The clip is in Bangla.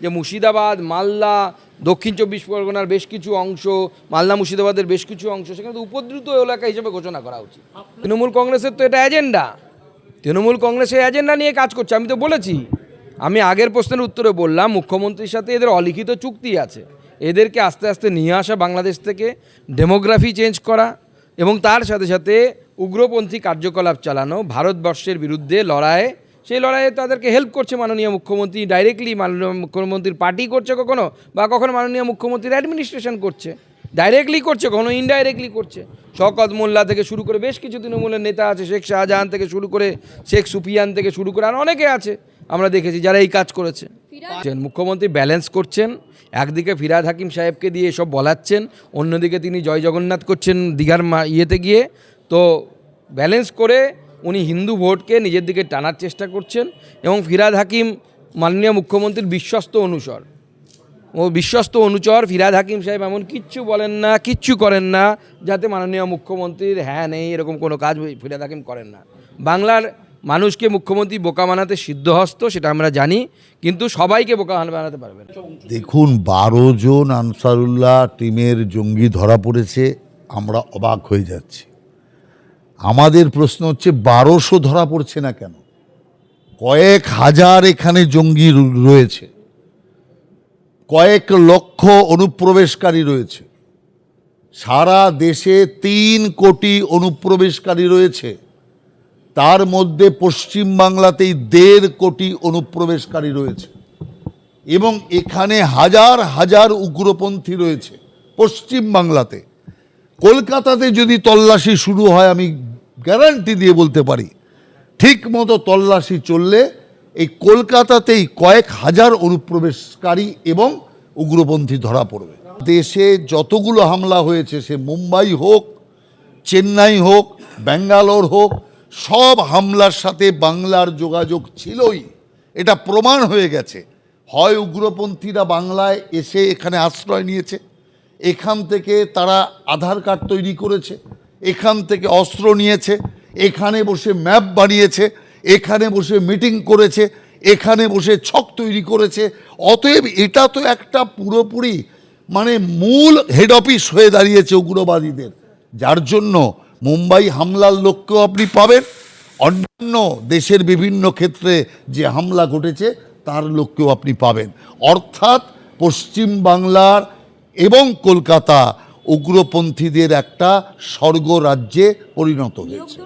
যে মুর্শিদাবাদ, মালদা, দক্ষিণ চব্বিশ পরগনার বেশ কিছু অংশ, মালদা, মুর্শিদাবাদের বেশ কিছু অংশ, সেখানে উপদ্রুত এলাকা হিসেবে ঘোষণা করা উচিত। তৃণমূল কংগ্রেসের তো এটা এজেন্ডা তৃণমূল কংগ্রেসের এজেন্ডা নিয়ে কাজ করছে, আমি তো বলেছি। আমি আগের প্রশ্নের উত্তরে বললাম, মুখ্যমন্ত্রীর সাথে এদের অলিখিত চুক্তি আছে। এদেরকে আস্তে আস্তে নিয়ে আসা বাংলাদেশ থেকে ডেমোগ্রাফি চেঞ্জ করা এবং তার সাথে সাথে উগ্রপন্থী কার্যকলাপ চালানো, ভারতবর্ষের বিরুদ্ধে লড়াইয়ে সেই লড়াইয়ে তাদেরকে হেল্প করছে মাননীয় মুখ্যমন্ত্রী। ডাইরেক্টলি মাননীয় মুখ্যমন্ত্রীর পার্টি করছে কখনো? বা কখনো মাননীয় মুখ্যমন্ত্রীর অ্যাডমিনিস্ট্রেশন করছে? ডাইরেক্টলি করছে কখনো? ইনডাইরেক্টলি করছে? শকত মোল্লা থেকে শুরু করে বেশ কিছু তৃণমূলের নেতা আছে শেখ শাহজাহান থেকে শুরু করে শেখ সুফিয়ান থেকে শুরু করে আর অনেকে আছে আমরা দেখেছি যারা এই কাজ করেছে। মুখ্যমন্ত্রী ব্যালেন্স করছেন একদিকে ফিরাদ হাকিম সাহেবকে দিয়ে এসব বলাচ্ছেন অন্যদিকে তিনি জয় জগন্নাথ করছেন দীঘার মা- ইয়েতে গিয়ে। তো ব্যালেন্স করে উনি হিন্দু ভোটকে নিজের দিকে টানার চেষ্টা করছেন এবং ফিরাদ হাকিম মাননীয় মুখ্যমন্ত্রীর বিশ্বস্ত অনুসর ও বিশ্বস্ত অনুচর ফিরাদ হাকিম সাহেব এমন কিচ্ছু বলেন না, কিচ্ছু করেন না, যাতে মাননীয় মুখ্যমন্ত্রীর হ্যাঁ নেই এরকম কোনো কাজ ফিরাদ হাকিম করেন না। বাংলার মানুষকে মুখ্যমন্ত্রী বোকা বানাতে সিদ্ধহস্ত, সেটা আমরা জানি, কিন্তু সবাইকে বোকা বানাতে পারবেন না। দেখুন, বারো জন আনসারুল্লাহ টিমের জঙ্গি ধরা পড়েছে, আমরা অবাক হয়ে যাচ্ছি। আমাদের প্রশ্ন হচ্ছে, বারোশো ধরা পড়ছে না কেন? কয়েক হাজার এখানে জঙ্গি রয়েছে। কয়েক লক্ষ অনুপ্রবেশকারী রয়েছে। সারা দেশে তিন কোটি অনুপ্রবেশকারী রয়েছে। তার মধ্যে পশ্চিম বাংলাতেই দেড় কোটি অনুপ্রবেশকারী রয়েছে। এবং এখানে হাজার হাজার উগ্রপন্থী রয়েছে পশ্চিম বাংলাতে। কলকাতাতে যদি তল্লাশি শুরু হয়, আমি গ্যারান্টি দিয়ে বলতে পারি। ঠিক মতো তল্লাশি চললে এই কলকাতাতেই কয়েক হাজার অনুপ্রবেশকারী এবং উগ্রপন্থী ধরা পড়বে। দেশে যতগুলো হামলা হয়েছে, সে মুম্বাই হোক, চেন্নাই হোক, ব্যাঙ্গালোর হোক, সব হামলার সাথে বাংলার যোগাযোগ ছিলই। এটা প্রমাণ হয়ে গেছে। হয় উগ্রপন্থীরা বাংলায় এসে এখানে আশ্রয় নিয়েছে, এখান থেকে তারা আধার কার্ড তৈরি করেছে এখান থেকে অস্ত্র নিয়েছে, এখানে বসে ম্যাপ বানিয়েছে, এখানে বসে মিটিং করেছে, এখানে বসে ছক তৈরি করেছে। অতএব এটা তো একটা পুরোপুরি মানে মূল হেড অফিস হয়ে দাঁড়িয়েছে উগ্রবাদীদের। যার জন্য মুম্বাই হামলার লক্ষ্যও আপনি পাবেন। অন্যান্য দেশের বিভিন্ন ক্ষেত্রে যে হামলা ঘটেছে, তার লক্ষ্যও আপনি পাবেন। অর্থাৎ পশ্চিম বাংলার এবং কলকাতা উগ্রপন্থীদের একটা স্বর্গরাজ্যে পরিণত হয়েছে।